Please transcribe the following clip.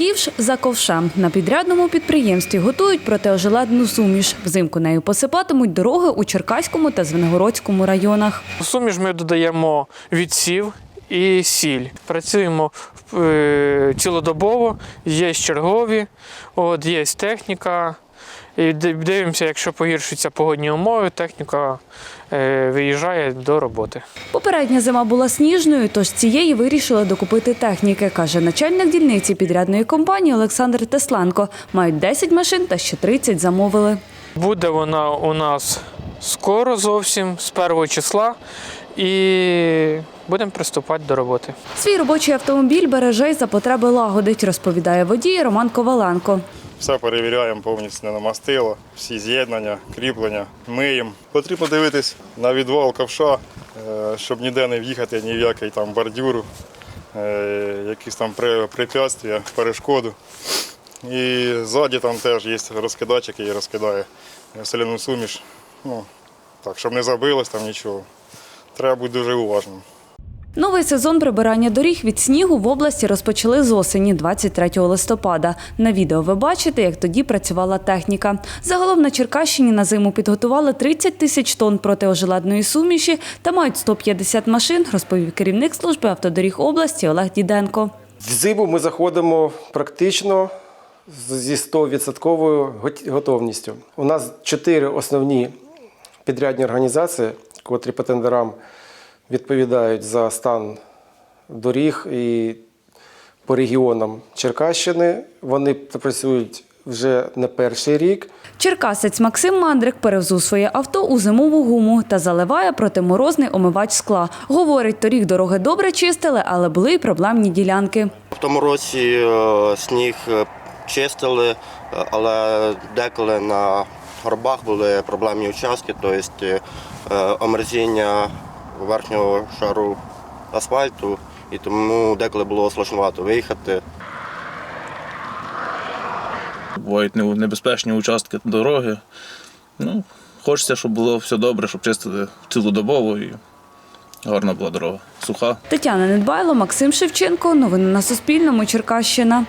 ківш за ковшем. На підрядному підприємстві готують протиожеледну суміш. Взимку нею посипатимуть дороги у Черкаському та Звенигородському районах. Суміш ми додаємо відсів і сіль. Працюємо е, цілодобово, є чергові, от, є техніка. І дивимося, якщо погіршуються погодні умови, техніка е, виїжджає до роботи. Попередня зима була сніжною, тож цієї вирішили докупити техніки, каже начальник дільниці підрядної компанії Олександр Тесленко. Мають 10 машин та ще 30 замовили. Буде вона у нас скоро зовсім, з першого числа, і будемо приступати до роботи. Свій робочий автомобіль береже й за потреби лагодить, розповідає водій Роман Коваленко. Все перевіряємо повністю на мастило, всі з'єднання, кріплення, миємо. Потрібно дивитись на відвал ковша, е, щоб ніде не в'їхати ні в який там бордюр, е, якісь там препятствия, перешкоду. І ззаді там теж є розкидач, який розкидає соляну суміш. Ну, так, щоб не забилось там нічого. Треба бути дуже уважним. Новий сезон прибирання доріг від снігу в області розпочали з осені 23 листопада. На відео ви бачите, як тоді працювала техніка. Загалом на Черкащині на зиму підготували 30 тисяч тонн протиожеледної суміші та мають 150 машин, розповів керівник служби автодоріг області Олег Діденко. В зиму ми заходимо практично зі 100% готовністю. У нас чотири основні підрядні організації, котрі по тендерам відповідають за стан доріг і по регіонам Черкащини. Вони працюють вже не перший рік. Черкасець Максим Мандрик перевзув своє авто у зимову гуму та заливає протиморозний омивач скла. Говорить, торік дороги добре чистили, але були й проблемні ділянки. В тому році е, сніг е, чистили, е, але деколи на горбах були проблемні участки, тобто омерзіння верхнього шару асфальту, і тому деколи було сложновато виїхати. бувають небезпечні участки дороги. Ну, хочеться, щоб було все добре, щоб чистили цілодобово і гарна була дорога. Суха. Тетяна Недбайло, Максим Шевченко. Новини на Суспільному. Черкащина.